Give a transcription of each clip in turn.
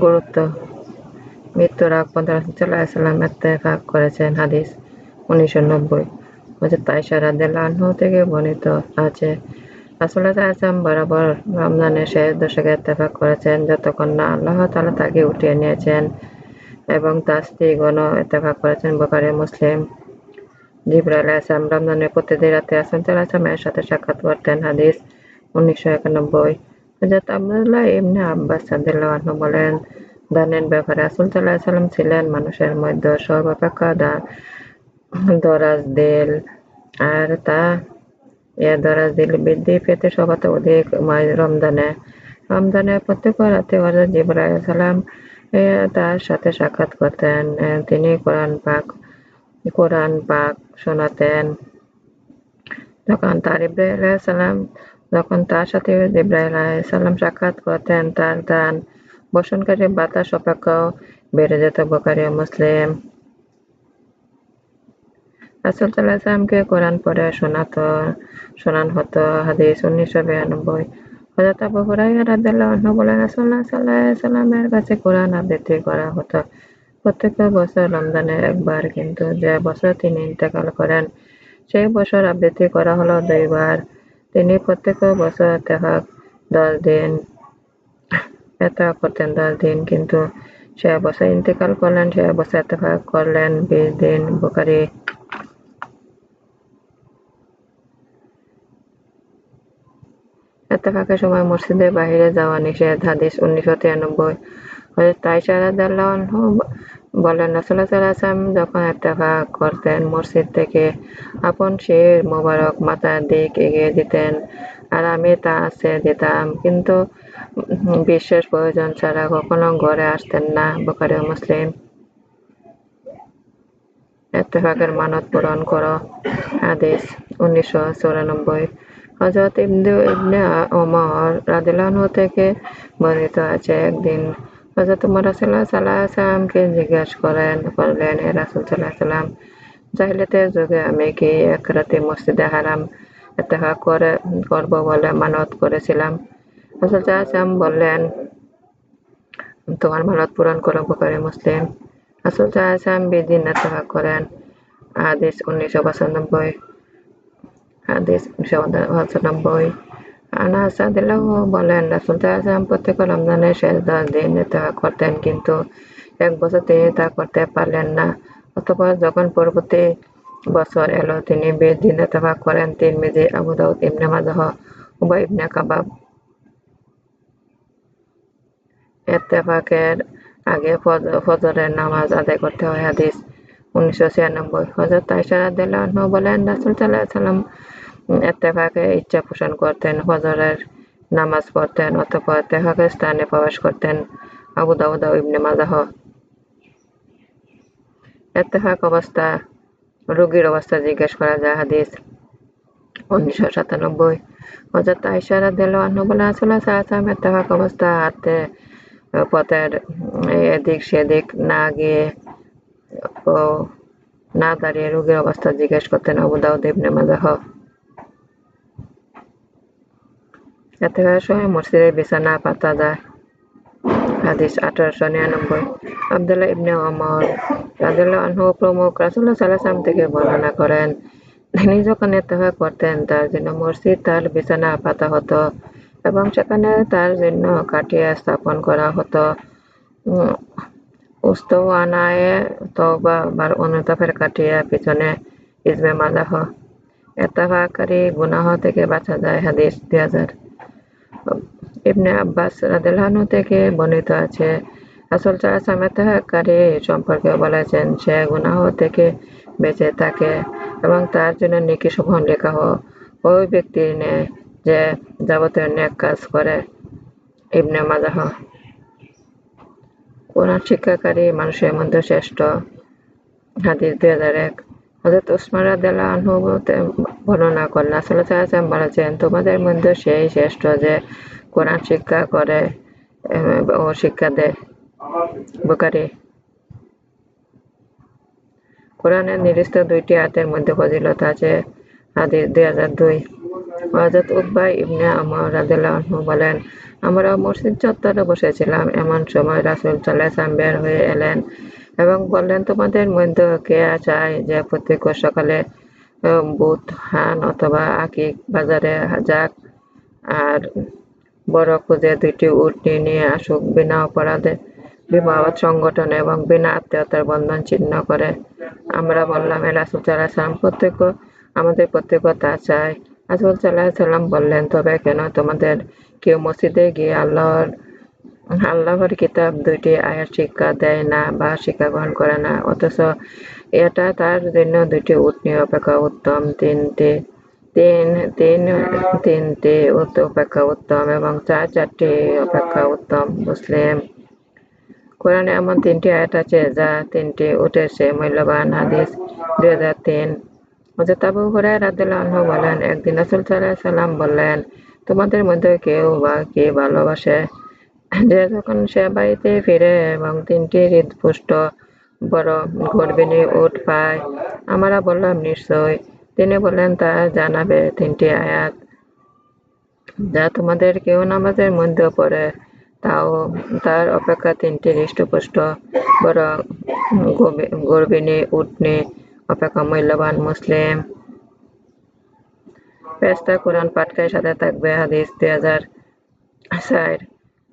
গুরুত্ব মৃত্যুর আগ পর্যন্ত করেছেন হাদিস উনিশশো নব্বই। থেকে বর্ণিত আছে। বরাবর রমজানের শেষ দশকে ইত্তেফাক করেছেন যতক্ষণ না আল্লাহ তাআলা তাকে উঠিয়ে নিয়েছেন এবং তার স্ত্রীগণও ইত্তেফাক করেছেন বোকারে মুসলিম। জিবরাইল আলাইহিস সালাম রমজানের প্রতিদিন রাতে রাসূল সাল্লাল্লাহু আলাইহি সাথে সাক্ষাৎ করতেন হাদিস। উনিশশো একানব্বই। ছিলেন মানুষের মধ্যে সর্বাপেক্ষা দরাজদিল আর তা, এ দরাজদিল বৃদ্ধি পেতে সবাতে অধিক রমজানে। রমজানের প্রত্যেক রাতে সালাম তার সাথে সাক্ষাৎ করতেন। তিনি কোরআন পাক কোরআন পাক শোনাতেন। যখন তার আলাইহিস সালাম যখন তার সাথে জিবরাইল আলাইহিস সালাম সাক্ষাৎ করতেন, তার দান বসনকারী বাতাস অপেক্ষাও বেড়ে যেত বুখারী মুসলিম। রাসূল কোরআন পড়ে শোনাতো, শোনান হতো, হাদিস উনিশশো বিরানব্বই। হযরত আবু রাদিয়াল্লাহু আনহু বলেন, রাসূলুল্লাহ সাল্লাল্লাহু আলাইহি কাছে কোরআন আবৃত্তি করা হতো। প্রত্যেক বছর রমজানে একবার কিন্তু যে বছর তিনি ইন্তেকাল করেন, সেই বছর আবৃত্তি করা হলো দুইবার। তিনি প্রত্যেক বছর ইত্তেফাক দশ দিন ইত্তেফাক করতেন দশ দিন কিন্তু সে বছর ইন্তেকাল করলেন সে বছর ইত্তেফাক করলেন বিশ দিন বুখারী ইত্তেফাকের সময় মসজিদের বাহিরে যাওয়া নিষেধ হাদিস উনিশশো তিরানব্বই আয়েশা রাদিয়াল্লাহু আনহু বলেন ওয়াসাল্লাম যখন ইত্তেফাক করতেন মসজিদ থেকে, আপন শির মোবারক মাথার দিক এগিয়ে দিতেন আর আমি তা ছেড়ে দিতাম। কিন্তু বিশেষ প্রয়োজন ছাড়া কখনো ঘরে আসতেন না, বুখারী ও মুসলিম। ইত্তেফাকের মানত পূরণ করো। আদেশ উনিশশো চুরানব্বই। হযরত ইবনে ওমর রাদিয়াল্লাহু আনহু থেকে বর্ণিত আছে, একদিন হযরত উমর রাসূলুল্লাহ সাল্লাল্লাহু আলাইহি সাল্লামকে জিজ্ঞেস করেন করলেন হে রাসূল আলাইহি সাল্লাম জাহিলিয়াতের যুগে আমি কি এক রাতে মসজিদে হারাম ইত্তেফাক করে, করব বলে মানত করেছিলাম? রাসূল সাল্লাম বললেন, তোমার মানত পূরণ করো, বুখারী, মুসলিম। রাসূল সাল্লাম বিদিন ইত্তেফাক করেন, হাদিস উনিশশো পঁচানব্বই, হাদিস উনিশশো পঁচানব্বই। আনাস রাদিয়াল্লাহু বলেন, রাসূল প্রত্যেক রমজানের শেষ দশ দিন ইত্তেফাক করতেন, কিন্তু এক বছর তিনি তা করতে পারলেন না। অতঃপর যখন পরবর্তী বছর এলো, তিনি বিশ দিন ইত্তেফাক করেন, তিরমিজি, আবু দাউদ, ইবনে মাজাহ, উবাই ইবনে কাবাব। ইত্তেফাকের আগে ফজরের নামাজ আদায় করতে হয় হাদিস উনিশশো ছিয়ানব্বই। আয়েশা রাদিয়াল্লাহু আনহা বলেন, রাসূল আলাইহি সাল্লাম ইত্তেফাকে ইচ্ছা পোষণ করতেন, ফজরের নামাজ পড়তেন অতঃপর ইত্তেফাকের স্থানে প্রবেশ করতেন আবু দাউদ ইবনে মাজাহ। ইত্তেফাক অবস্থা, রোগীর অবস্থা জিজ্ঞেস করা যায় হাদিস। উনিশশো সাতানব্বই বলেন রাসূলুল্লাহ সাল্লাল্লাহু আলাইহি সাল্লাম ইত্তেফাক অবস্থা, হাতে পথের এদিক সেদিক না গিয়ে, ও, না দাঁড়িয়ে রোগীর অবস্থা জিজ্ঞেস করতেন আবু দাউদ ইবনে মাজাহ। ইত্তেফাকের সময় মসজিদের বিছানা পাতা যায় হাদিস, আঠারোশো নিরানব্বই। আবদুল্লাহ ইবনে ওমর রাদিয়াল্লাহু আনহু প্রমুখ আলাইহি সাল্লাম থেকে বর্ণনা করেন, তিনি যখন ইত্তেফাক করতেন, তার জন্য মসজিদ তার বিছানা, পাতা হতো এবং সেখানে তার জন্য কাঠিয়া স্থাপন করা হতো। উস্তওয়ানায়ে তওবা বা অনুতাপের কাঠিয়া পিছনে ইজমে মাজাহ ইত্তেফাককারী গুনাহ থেকে বাঁচা যায় হাদিস দুই হাজার। ইবনে আব্বাস রাদিয়াল্লাহু আনহু থেকে বর্ণিত আছে সাল্লাল্লাহু আলাইহি ওয়াসাল্লাম সম্পর্কে বলেছেন, সে গুনাহ থেকে বেঁচে থাকে এবং তার জন্য নিকি শোভন লেখা হোক ওই ব্যক্তির ন্যায় যে যাবতীয় নেক কাজ করে। ইবনে মাজাহ, কোরআন শিক্ষাকারী, মানুষের মধ্যে শ্রেষ্ঠ। হাদিস দুই হাজার এক। হযরত উসমান রাদিয়াল্লাহু আনহু বর্ণনা করেন, রাসূলুল্লাহ সাল্লাল্লাহু বলেছেন, তোমাদের মধ্যে সেই শ্রেষ্ঠ যে কোরআন শিক্ষা করে ও শিক্ষা দেয়। বুখারী। কোরআনের নির্দিষ্ট দুইটি আয়াতের মধ্যে ফজিলত আছে, হাদিস দুই হাজার দুই। হযরত উকবা ইবনে আমর আনহু বলেন, আমরা মসজিদ চত্বরে বসেছিলাম, এমন সময় রাসূল সাল্লাল্লাহু বের হয়ে এলেন। এবং বললেন, তোমাদের মধ্যে কে চায় যে প্রত্যেক সকালে বুথ হান অথবা আকিক বাজারে যাক? আর বড় খুঁজে দুইটি উটনি নিয়ে আসুক। বিনা অপরাধে বিবাহ সংগঠন এবং বিনা আত্মীয়তার বন্ধন চিহ্ন করে। আমরা বললাম, এ রাসুল প্রত্যেক, আমাদের প্রত্যেক তা চায়। রাসুল সাল্লাহ সাল্লাম বললেন, তবে কেন তোমাদের কেউ মসজিদে গিয়ে আল্লাহর আল্লাহর কিতাব দুইটি আয়াত শিক্ষা দেয় না বা শিক্ষা গ্রহণ করে না। অথচ এটা তার জন্য দুইটি উটনি অপেক্ষা উত্তম, তিনটি, তিন তিন, তিনটি অপেক্ষা উত্তম এবং চার, চারটি অপেক্ষা উত্তম। মুসলিম, কোরআনে এমন তিনটি আয়াত আছে যা তিনটি উঠেছে মূল্যবান। হাদিস দুই হাজার তিন। হজরত আবু হুরায় রাদিয়াল্লাহু বলেন, একদিন রাসূল সাল্লাল্লাহু সাল্লাম বললেন, তোমাদের মধ্যে কেউ বা কে ভালোবাসে? যে যখন সে বাড়িতে ফিরে এবং তিনটি হৃদপুষ্ট বড় গর্বিণী উঠ পায়, আমরা বললাম, নিশ্চয়। তিনি বললেন, তা জানাবে তিনটি আয়াত। যা তোমাদের কেউ নামাজের মধ্যে পড়ে, তাও তার অপেক্ষা তিনটি হৃষ্টপুষ্ট বড় গর্বিণী উটনি অপেক্ষা মূল্যবান মুসলিম। পেস্তা কোরআন পাঠকের সাথে থাকবে, হাদিস দুই হাজার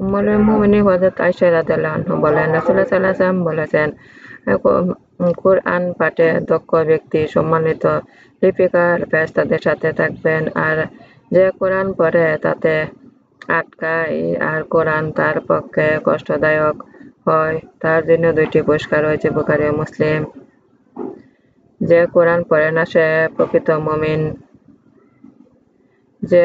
ষাট মুমিনী হজরত আয়সা রাদিয়াল্লাহু বলেন রাসূলুল্লাহ সাল্লাল্লাহু বলেছেন কোরআন পাঠে দক্ষ ব্যক্তি সম্মানিত লিপিকার ফেরেশতাদের সাথে থাকবেন, আর যে কোরআন পড়ে তাতে আটকায়, আর কোরআন তার পক্ষে কষ্টদায়ক হয়, তার জন্য দুইটি পুরস্কার রয়েছে বুখারি মুসলিম। যে কোরআন পড়ে না সে প্রকৃত মমিন। যে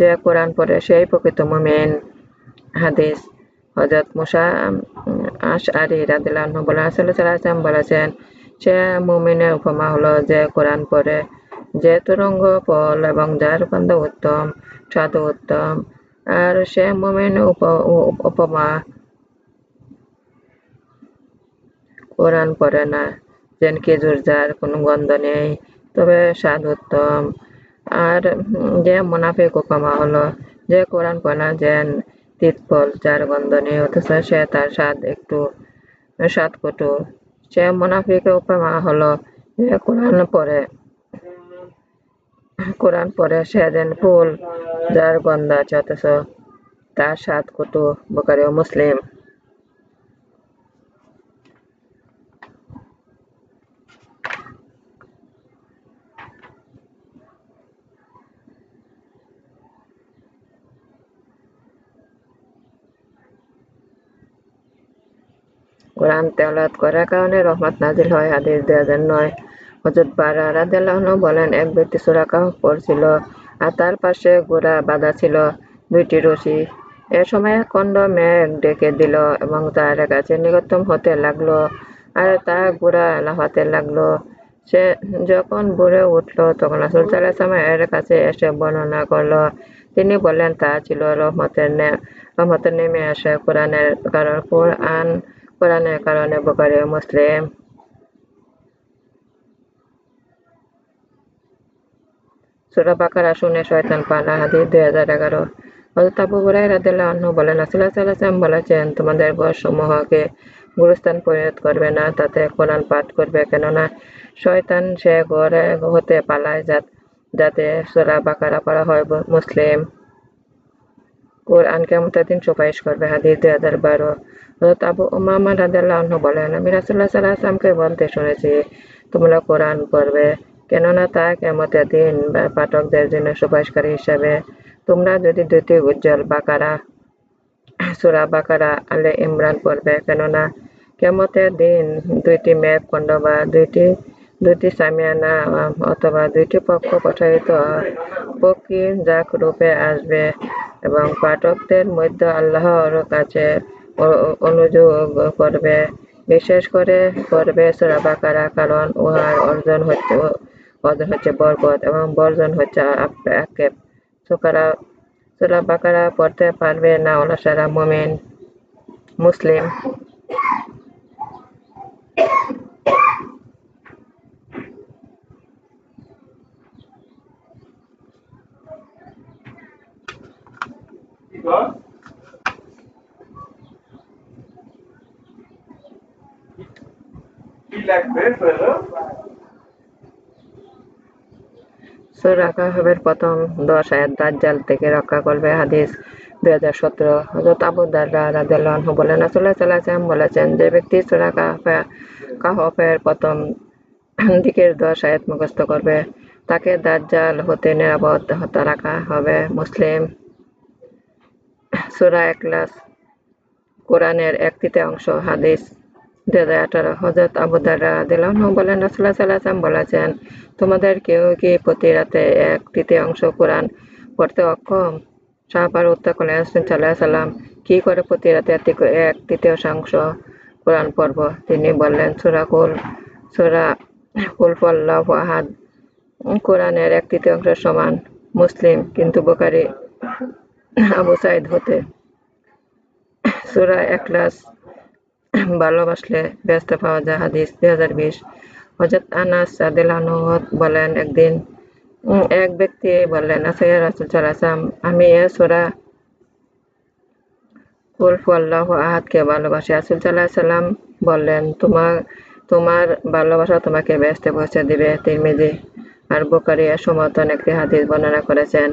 যে কোরআন পড়ে সেই প্রকৃত মমিন। হাদিস হজরত মুসা আশআরি রাদিয়াল্লাহু বলেন রাসূলুল্লাহ সাল্লাল্লাহু বলেছেন, সে মুমিনের উপমা হলো যে কোরআন পড়ে, যে তুরঙ্গ ফল এবং যার গন্ধ উত্তম স্বাদ উত্তম, আর সে মুমিন উপমা কোরআন পড়ে না। যেন খেজুর যার কোনো গন্ধ নেই, তবে স্বাদ উত্তম। আর যে মুনাফিক উপমা হলো, যে কোরআন পড়া যেন তিতফল যার গন্ধ অথচ সে তার স্বাদ একটু, স্বাদ কটু। সে মুনাফিকের উপমা হলো, যে কোরআন পরে কোরআন পরে সে যেন ফুল, যার গন্ধ আছে, অথচ তার স্বাদ কটু বোকারি মুসলিম। কোরআন তেলাওয়াত করার কারণে রহমত নাজিল হয়, হাদিস দুই হাজার নয় হজরত বারা রাদিয়াল্লাহু বলেন, এক ব্যক্তি সূরা কাহফ পড়ছিল আর তার পাশে ঘোড়া বাঁধা ছিল দুইটি রশি। এ সময় খণ্ড মেঘ ডেকে দিল এবং তার কাছে নিকটতম হতে লাগল আর তা ঘোড়া লাফাতে লাগল। সে যখন ভরে উঠল, তখন রাসূল সাল্লাল্লাহু এর কাছে এসে বর্ণনা করল, তিনি বললেন তা ছিল রহমতের রহমতের নেমে আসে কোরআনের কারণ। কোরআন কোরআনের কারণে বোকারি মুসলিম সুরা বাকারা শুনে শয়তান পালা, হাদিস দুই হাজার এগারো। হজরত আবু হুরায়রা রাদিয়াল্লাহু আনহু বলেন, রাসূলুল্লাহ সাল্লাল্লাহু বলেছেন, তোমাদের বয়সমূহকে গুরুস্থান পরিণত করবে না, তাতে কোরআন পাঠ করবে, কেননা শয়তান সে ঘরে হতে পালায় যাতে সুরা বাকারা পড়া হয় মুসলিম। কোরআন কেমতের দিন সুপারিশ করবে, হাদিস দুই হাজার বারো। হজরত আবু উমামা আনহু বলেন, আমি রাসূলুল্লাহ সাল্লাল্লাহু আলাইহি ওয়াসাল্লামকে বলতে শুনেছি, তোমরা কোরআন পড়বে। কেননা তা কেমতের দিন বা পাঠকদের জন্য সুপারিশকারী হিসাবে। তোমরা যদি দুটি উজ্জ্বল বাকারা, সুরা বাকারা, আলে ইমরান পড়বে। কেননা কেমতের দিন দুইটি মেঘ খণ্ড বা দুইটি দুইটি সামিয়ানা অথবা দুইটি পক্ষ প্রসারিত পক্ষী যাক রূপে আসবে এবং পাঠকদের মধ্যে আল্লাহর কাছে অনুযোগ করবে। বিশেষ করে করবে সুরা বাকারা, কারণ উহার অর্জন হচ্ছে অর্জন হচ্ছে বরকত এবং বর্জন হচ্ছে আক্ষেপ। সুকারা, সুরা বাকারা পড়তে পারবে না সারা মোমেন, মুসলিম। সূরা কাহফের প্রথম দশ আয়াত দাজ্জাল থেকে রক্ষা করবে হাদিস দুই হাজার সতেরো। হজরত আবু বলেন আলাইহি বলেছেন, যে ব্যক্তি সূরা কাহফে কাহফের প্রথম দিকের দশ আয়াত মুখস্থ করবে, তাকে দাজ্জাল হতে নিরাপদ হতে রাখা হবে। মুসলিম সূরা ইখলাস কোরআনের এক তৃতীয়াংশ হাদিস দুই হাজার আঠারো হজরত আবু দাররা বলেন আলাইহি ওয়াসাল্লাম বলেছেন তোমাদের কেউ কি প্রতি রাতে এক তৃতীয়াংশ কোরআন পড়তে অক্ষম? সাহাবার উত্তর করলেন আলাইহি সাল্লাম কি করে প্রতি রাতে এক তৃতীয়াংশ কোরআন পড়ব? তিনি বললেন, সূরা কুল সূরা কুল হুয়াল্লাহু আহাদ, কোরআনের এক তৃতীয়াংশের সমান মুসলিম, কিন্তু বুখারী, আবু সাইদ হতে সূরা ইখলাস ভালোবাসলে ব্যস্ত পাওয়া যায় হাদিস দুই হাজার বিশ। হজরত আনাস রাদিয়াল্লাহু বলেন একদিন এক ব্যক্তি বললেন ইয়া রাসূল ওয়াসাল্লাম, আমি এ সূরা কুল হুয়াল্লাহু আহাদকে ভালোবাসি। রাসূল আলাইহি সাল্লাম বললেন তোমার তোমার ভালোবাসা তোমাকে ব্যস্ত পৌঁছে দিবে। তিরমিজি আর বোকারিয়া সমর্থন একটি হাদিস বর্ণনা করেছেন।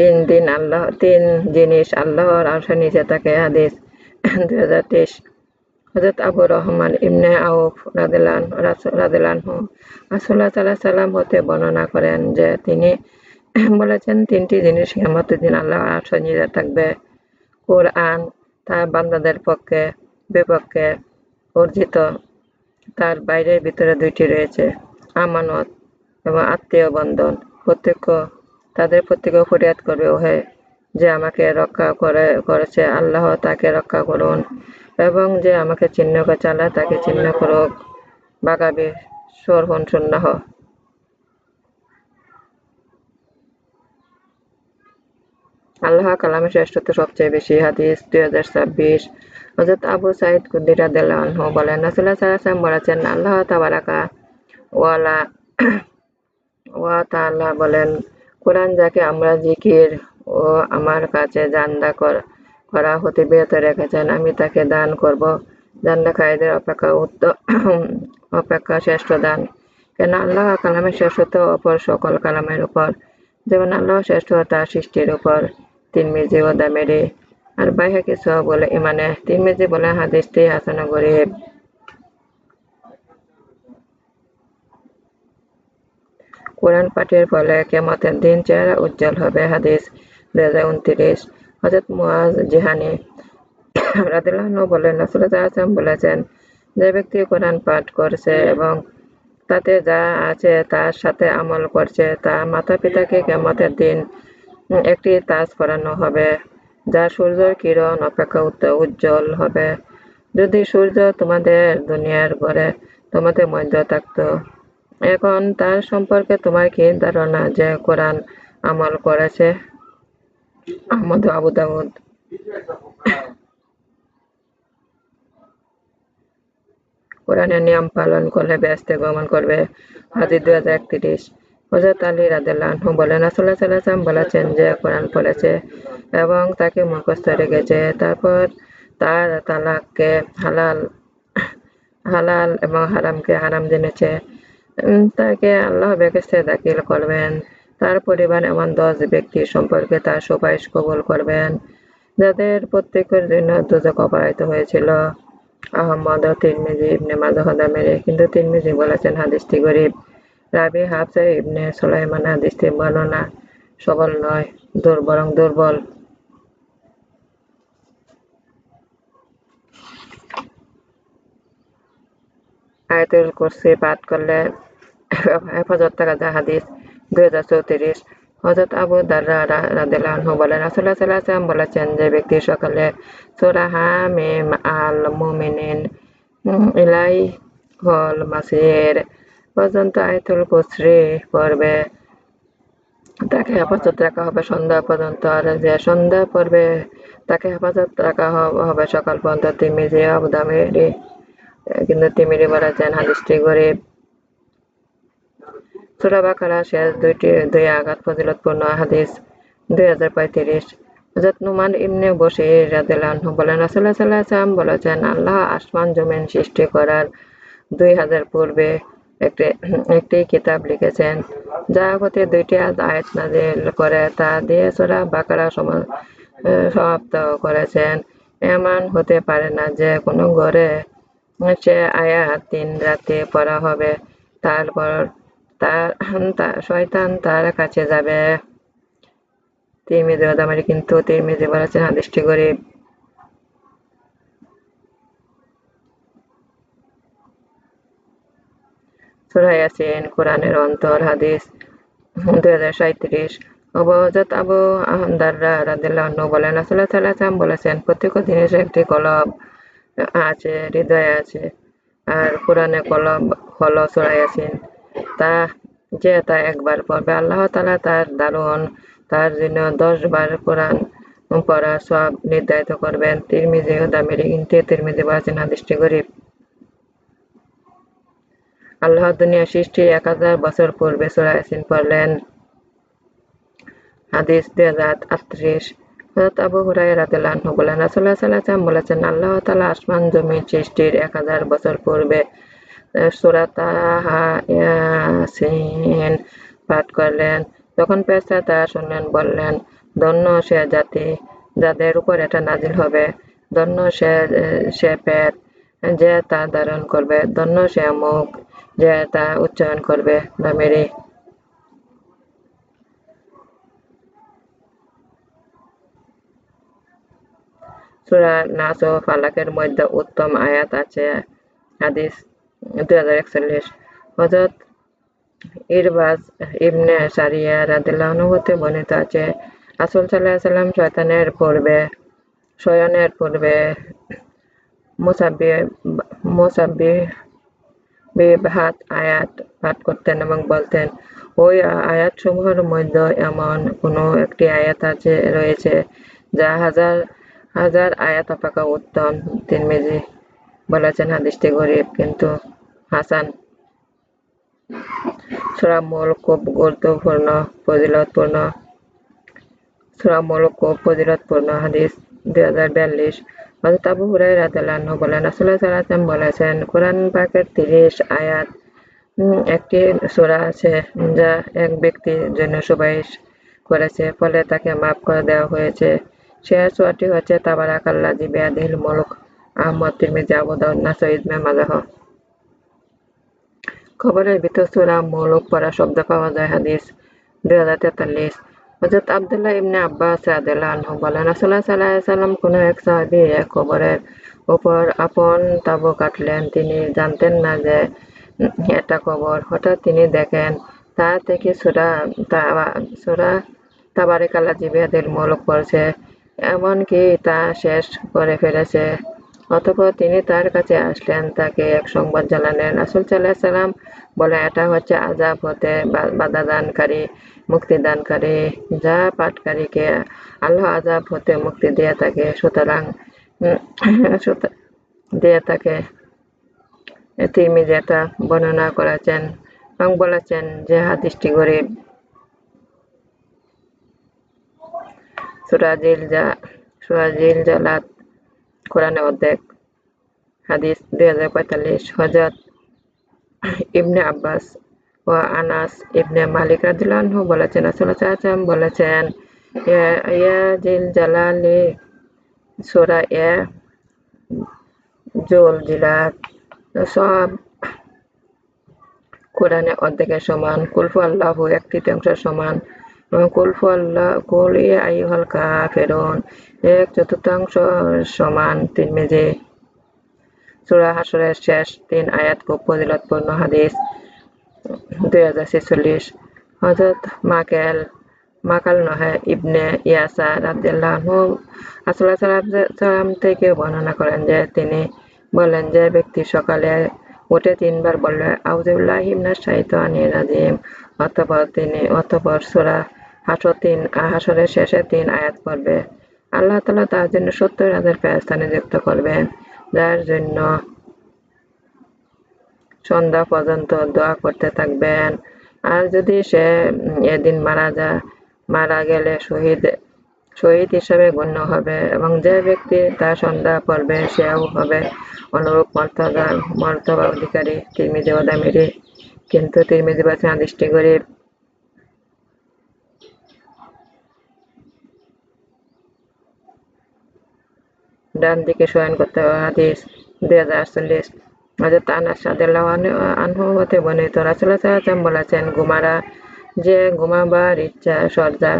তিন দিন আল্লাহ, তিন জিনিস আল্লাহর আরশের নিচে থাকে হাদিস। দুই হাজার তেইশ হজরত আবু রহমান ইবনে আউফ রাদিলান রাদিলানহু রাসূলুল্লাহ সাল্লাল্লাহু আলাইহি সাল্লাম হতে বর্ণনা করেন যে তিনি বলেছেন, তিনটি জিনিস কিয়ামতের দিন আল্লাহর আরশের নিচে থাকবে। কোরআন তার বান্দাদের পক্ষে, বিপক্ষে অর্জিত। তার বাইরের ভিতরে দুইটি রয়েছে, আমানত এবং আত্মীয় বন্ধন প্রত্যক্ষ তাদের প্রত্যেকে ফরিয়াদ করবে। ওহে, যে আমাকে রক্ষা করে, করেছে, আল্লাহ তাকে রক্ষা করুন। এবং যে আমাকে চিহ্ন করে চালায়, তাকে চিহ্ন করুক। বাগাবি সরহন সুন্নাহ আল্লাহ কালামের শ্রেষ্ঠত্ব সবচেয়ে বেশি। হাদিস দুই হাজার ছাব্বিশ। হজরত আবু সাইদ কুদ্দিরা দেলানহু বলেন রাসুল্লাহ সাল্লাম বলেছেন, আল্লাহ তাবারাকা ওয়ালা ওয়া তাআলা বলেন কোরআন যাকে আমরা জিকির ও আমার কাছে জান্দা কর- হতে বিরত রেখেছেন, আমি তাকে দান করব। জান্দাকারীদের অপেক্ষা উত্তম অপেক্ষা শ্রেষ্ঠ দান। কেন আল্লাহ কালামের শ্রেষ্ঠত্ব অপর সকল কালামের উপর। যেমন আল্লাহ শ্রেষ্ঠ তার সৃষ্টির উপর তিনমিজি ও দামেরি আর বাইহাকি সহ বলে ইমানে তিনমিজি বলে হাদিসটি হাসান গরিব। কোরআন পাঠের ফলে কেমতের দিন চেহারা উজ্জ্বল হবে। হাদিস দুই হাজার উনত্রিশ। হজরত মুয়াজ জিহানি রাদিল্লাহনু বলেন রাসুল্লাহ আসলাম বলেছেন, যে ব্যক্তি কোরআন পাঠ করছে এবং তাতে যা আছে তার সাথে আমল করছে, তার মাতা পিতাকে কেমতের দিন একটি তাজ করানো হবে, যা সূর্যের কিরণ অপেক্ষা উজ্জ্বল হবে। যদি সূর্য তোমাদের দুনিয়ার ঘরে তোমাদের মধ্যে থাকতো এখন তার সম্পর্কে তোমার কি ধারণা যে কোরআন আমল করেছে আহমদ আবু দাউদ। কোরআনের নিয়ম পালন করলে ব্যস্তে গমন করবে। দুই হাজার একত্রিশ। হজরত আলী বলেন সাল্লাম বলেছেন যে কোরআন পড়েছে এবং তাকে মুখস্থ রেখেছে। তারপর তার তালাককে হালাল হালাল এবং হারামকে হারাম জেনেছে। তাকে আল্লাহ বেকেস্তে দাখিল করবেন। তার পরিবার এমন দশ ব্যক্তি সম্পর্কে তার সুপারিশ কবুল করবেন, যাদের প্রত্যেকের জন্য দুজক অপরাহিত হয়েছিল। আহমদ ও তিরমিজি ইবনে মাজাহ দামেরি কিন্তু তিরমিজি বলেছেন হাদিসটি গরিব। রাবি, হাফসে ইবনে সুলাইমান হাদিসটি বর্ণনা সবল নয়, দুর বরং দুর্বল। আয়াতুল কুরসি পাঠ করলে হেফাজত থাকা যায় হাদিস, দুই হাজার চৌত্রিশ। হজরত আবু দাররা রাদিয়াল্লাহু বলেন রাসূলুল্লাহ সাল্লাল্লাহু আলাইহি ওয়াসাল্লাম বলেছেন যে ব্যক্তি সকালে সূরা হামিম আল মুমিনিন ইলাই হল মাসির পর্যন্ত আয়াতুল কুরসি পড়বে। তাকে হেফাজত রাখা হবে সন্ধ্যা পর্যন্ত। আর যে সন্ধ্যা পড়বে, তাকে হেফাজত রাখা হবে সকাল পর্যন্ত। তিরমিজি আবু দামেরি কিন্তু তিমিরি বলেছেন, হাদিসটি গরিব সূরা বাকারা শেষ দুইটি দুই আঘাত ফজিলতপূর্ণ হাদিস দুই হাজার পঁয়ত্রিশ। হযরত নুমান ইবনে বশির রাদিয়াল্লাহু বলেন, রাসূলুল্লাহ সাল্লাল্লাহু আলাইহি বলেছেন, আল্লাহ আসমান জমিন সৃষ্টি করার দুই হাজার পূর্বে একটি একটি কিতাব লিখেছেন, যা হতে দুইটি আয়াত নাজিল করে, তা দিয়ে সূরা বাকারা সমাপ্ত করেছেন। এমন হতে পারে না যে কোনো ঘরে সে আয়াত তিন রাতে পড়া হবে, তারপর তার শয়তান তার কাছে যাবে। তিরমিজি ওদামারি কিন্তু তিরমিজি বলেছেন হাদিসটি গরিব সূরা কোরআনের অন্তর, হাদিস, দুই হাজার সাঁত্রিশ অবহজত আবু আহমদাররা রাদিল্লাহু বলেন, রাসূলুল্লাহ সাল্লাল্লাহু বলেছেন, প্রত্যেক জিনিস একটি কলব আছে, হৃদয় আছে। আর কোরআনে কলব হলো সূরা তা যে তা একবার পড়বে, আল্লাহ তাআলা তার দারুণ, তার জন্য দশ বার কোরআন পড়া সব নির্ধারিত করবেন। তিরমিজি দামিরি কিন্তু তিরমিজি বলেছেন হাদিসটি গরিব। আল্লাহ দুনিয়া সৃষ্টির এক হাজার বছর পূর্বে সূরা ইয়াসিন পড়লেন। হাদিস দুই হাজার আটত্রিশ। বলেছেন, আল্লাহ তাআলা আসমান জমির সৃষ্টির এক হাজার বছর পূর্বে সূরা পাঠ করলেন। যখন ফেরেশতা তা শুনলেন বললেন, ধন্য সে জাতি যাদের উপর এটা নাজিল হবে। ধন্য সে সে পেট যে তা ধারণ করবে। ধন্য সে মুখ যে তা উচ্চারণ করবে। দামেরি সূরা নাস ও ফালাকের মধ্যে উত্তম আয়াত আছে। হাদিস দুই হাজার একচল্লিশ। হজরত ইরবাজ ইবনে সারিয়া বর্ণিত আছে সাল্লাল্লাহু সাল্লাম শয়তানের পূর্বে, শয়নের পূর্বে বিভাত আয়াত পাঠ করতেন এবং বলতেন, ওই আয়াতসমূহের মধ্যে এমন কোনো একটি আয়াত আছে, রয়েছে যা হাজার হাজার আয়াত অপেক্ষা উত্তম। তিরমিজি বলেছেন, হাদিসটি গরিব, কিন্তু হাসান। সূরা মুলক গুরুত্বপূর্ণ, ফজিলতপূর্ণ। সূরা মুলক ফজিলতপূর্ণ হাদিস দুই হাজার বিয়াল্লিশ। হযরত আবু হুরায়রা রাদিয়াল্লাহু বলেন, রাসূলুল্লাহ বলেছেন, কোরআন পাকের তিরিশ আয়াত একটি সূরা আছে যা এক ব্যক্তির জন্য সুপারিশ করেছে, ফলে তাকে মাফ করে দেওয়া হয়েছে। সে সূরাটি হচ্ছে তাবারাকাল্লাযী বিয়াদিহিল মুলক আহমদ তিরমিজি, আবু দাউদ ইবনে মাজাহ খবরের ভিতর সূরা মুলক পড়া শব্দ পাওয়া যায়, হাদিস দুই হাজার তেতাল্লিশ। হযরত আবদুল্লাহ ইবনে আব্বাস রাদিয়াল্লাহু আনহু বলেন, রাসূলুল্লাহ সাল্লাল্লাহু আলাইহি সাল্লাম কোন এক সাহাবী এক কবরের উপর আপন তাঁবু কাটলেন। তিনি জানতেন না যে এটা খবর। হঠাৎ তিনি দেখেন, তা থেকে সূরা সূরা তাবারিকাল্লাযী বিয়াদিল মুলক পড়ছে, এমনকি তা শেষ করে ফেলেছে। অতঃপর তিনি তার কাছে আসলেন, তাকে এক সংবাদ জানালেন। রাসূল আলাইহি সাল্লাম বলেন, এটা হচ্ছে আযাব হতে বাধাদানকারী, মুক্তিদানকারী, যা পাঠকারীকে আল্লাহ আযাব হতে মুক্তি দিয়ে থাকে সুতরাং দিয়ে থাকে তিরমিজি এটা বর্ণনা করেছেন এবং বলেছেন যে হাদিসটি গরিব। সূরা জিলজা, সূরা জিলজালাত কোরআনের অর্ধেক হাদিস দুই হাজার পঁয়তাল্লিশ হজরত ইবনে আব্বাস ও আনাস ইবনে মালিক রাদিল্লাহু বলেছেন সাল্লাল্লাহু বলেছেন জিল জালালি সূরা এ জুল জিলাত, সব কোরআনে অর্ধেকের সমান কুলফু আল্লাহু এক তৃতীয়াংশের সমান। কুলফু আল্লাহ কুল ইয়া আইয়ুহাল কাফিরুন। এক চতুর্থাংশ সমান তিরমিজি সূরা হাসরের শেষ তিন আয়াত খুব ফজিলতপূর্ণ হাদিস। দুই হাজার ছেচল্লিশ। হজরত মাকেল, মাকাল নহে, ইবনে ইয়াসা রাদিয়াল্লাহু রাসূলুল্লাহ সাল্লাম থেকে বর্ণনা করেন যে তিনি বলেন যে ব্যক্তি সকালে উঠে তিনবার বললে, আউযুবিল্লাহি মিনাশ শাইতানির রাজিম অতঃপর তিনি, অতঃপর সূরা হাসর তিন হাসরের শেষে তিন আয়াত পড়বে। আল্লাহ তালা তার জন্য সত্তর হাজার ফেরেস্তা নিযুক্ত করবেন যার জন্য সন্ধ্যা পর্যন্ত দোয়া করতে থাকবেন। আর যদি সে এদিন মারা যা, মারা গেলে শহীদ শহীদ হিসাবে গণ্য হবে এবং যে ব্যক্তি তার সন্ধ্যা পড়বে সেও হবে অনুরূপ মর্তবা মর্তবা অধিকারী, তিরমিজি ও দামিরি। কিন্তু তিরমিজি বলছেন আদিষ্টি গরিব ডান দিকে শয়ন করতে হবে, হাদিস দুই হাজার আটচল্লিশ। হজরত আনাস সাদেল্লাহ আনহু বর্ণিত রাসুল্লাহ বলেছেন গুমারা যে ঘুমাবার ইচ্ছা সর্দা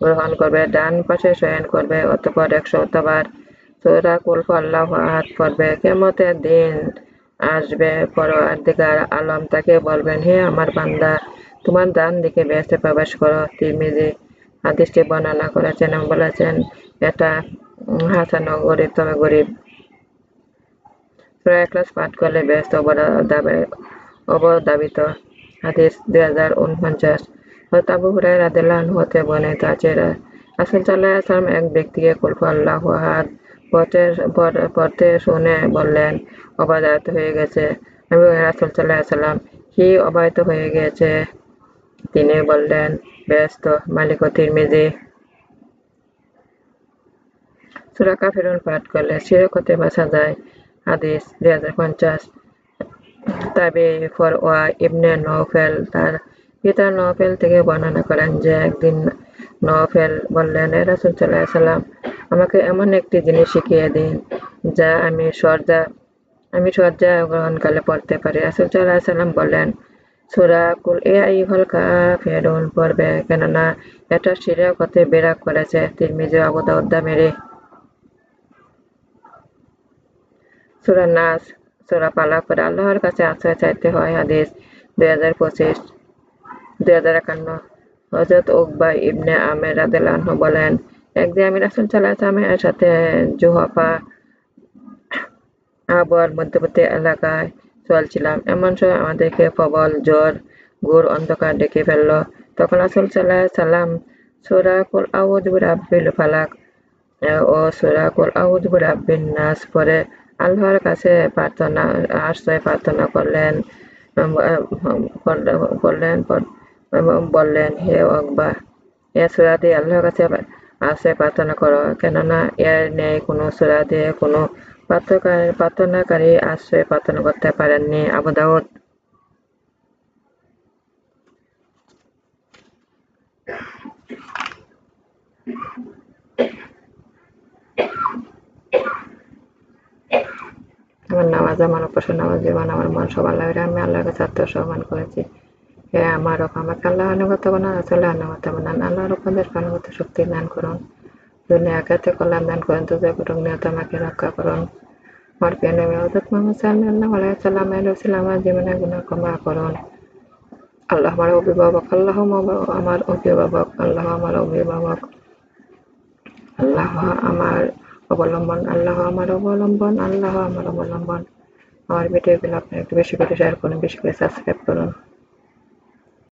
গ্রহণ করবে, ডান পাশে শয়ন করবে, অতপর একশো বার সৌরা কুলফ আল্লাহ হাত পড়বে। কেমতের দিন আসবে, পরওয়ারদিগার আলম তাকে বলবেন, হে আমার বান্দা, তোমার ডান দিকে বেসে প্রবেশ করো। তিরমিজি হাদিসটি বর্ণনা করেছেন এবং বলেছেন, এটা হাসান গরিব তবে গরিব সুরা ক্লাস পাঠ করলে ব্যস্ত অবদাবিত হাদিস দুই হাজার উনপঞ্চাশ। আবু হুরাই রাদিল্লাহ হতে বর্ণিত আছে রাসুল সাল্লাহ আসলাম এক ব্যক্তিকে কুলফ আল্লাহ হাত পড়তে পড়তে শুনে বললেন অবাধায়িত হয়ে গেছে। আমি রাসুল সাল্লাহ সাল্লাম কি অবাহিত হয়ে গেছে? তিনি বললেন, ব্যস্ত মালিক তিরমিজি। সুরা কাফিরুন পাঠ করলে শিরক হতে বাঁচা যায়। হাদিস দুই হাজার পঞ্চাশ। তবে ফর ওয়া ইবনে নৌফেল তার পিতা নফেল থেকে বর্ণনা করেন যে, একদিন নফেল বললেন, এ রাসুল সাল্লাহ আমাকে এমন একটি জিনিস শিখিয়ে দিন, যা আমি সর্দা আমি সজ্জা গ্রহণকালে পড়তে পারি। রাসুল সাল্লাহ সাল্লাম বললেন, সুরা কুল, এ আই হল ফেরুন পড়বে, কেননা এটা শিরা হতে বেরাক করেছে। তিরমিজি আবুদাউদ্দা মেরে সুরা নাস, সুরা পালা করে আল্লাহর কাছে আশ্রয় চাইতে হয় হাদিস দুই হাজার পঁচিশ। দুই হাজার একান্ন হজরত উকবা ইবনে আমের রাদেলাহ বলেন, একদিন আমি রাসুল সাল্লাহ আসলামের সাথে জুহাফা আবহাওয়ার মধ্যবর্তী এলাকায় চলছিলাম। এমন সময় আমাদেরকে প্রবল জ্বর, ঘোর অন্ধকার ডেকে ফেলল। তখন রাসুল সাল্লাহ সাল্লাম সুরাকুল আউদ রাব্বিল ফালাক ও সুরাকুল আউদ রাব্বিন নাস পরে আল্লাহর কাছে প্রার্থনা, আশ্রয় প্রার্থনা করলেন করলেন বললেন, হে অকবা এ সুরা দিয়ে আল্লাহর কাছে আশ্রয় প্রার্থনা করো। কেননা এর নেই কোনো সুরা দিয়ে কোনো প্রার্থনাকারী আশ্রয় প্রার্থনা করতে পারেননি আবু দাউদ। আমার নামাজ, আমার অপসর নামাজ, জীবন আমার মন, সব আল্লাহ আমি আল্লাহর কাছে আত্মসম্মান করেছি। হে আমার আমাকে আল্লাহ অনুগত বানান আসলে অনুগত বানান আল্লাহর উপদেশ অনুগত শক্তি দান করুন। দুনিয়া আঘাতে কল্যাণ দান করুন তুজা করুন নিয়ত আমাকে রক্ষা করুন। আমার প্রিয় নবী হজরত মোহাম্মদ সাল্লাহ আলাইসাল্লাম আলহিসাম আমার জীবনে গুণা ক্ষমা করুন। আল্লাহ আমার অভিভাবক, আল্লাহ আমার অভিভাবক, আল্লাহ আমার অভিভাবক। আল্লাহ আমার অবলম্বন, আল্লাহ আমার অবলম্বন, আল্লাহ আমার অবলম্বন। আমার ভিডিওগুলো আপনারা একটু বেশি করে শেয়ার করুন, বেশি করে সাবস্ক্রাইব করুন।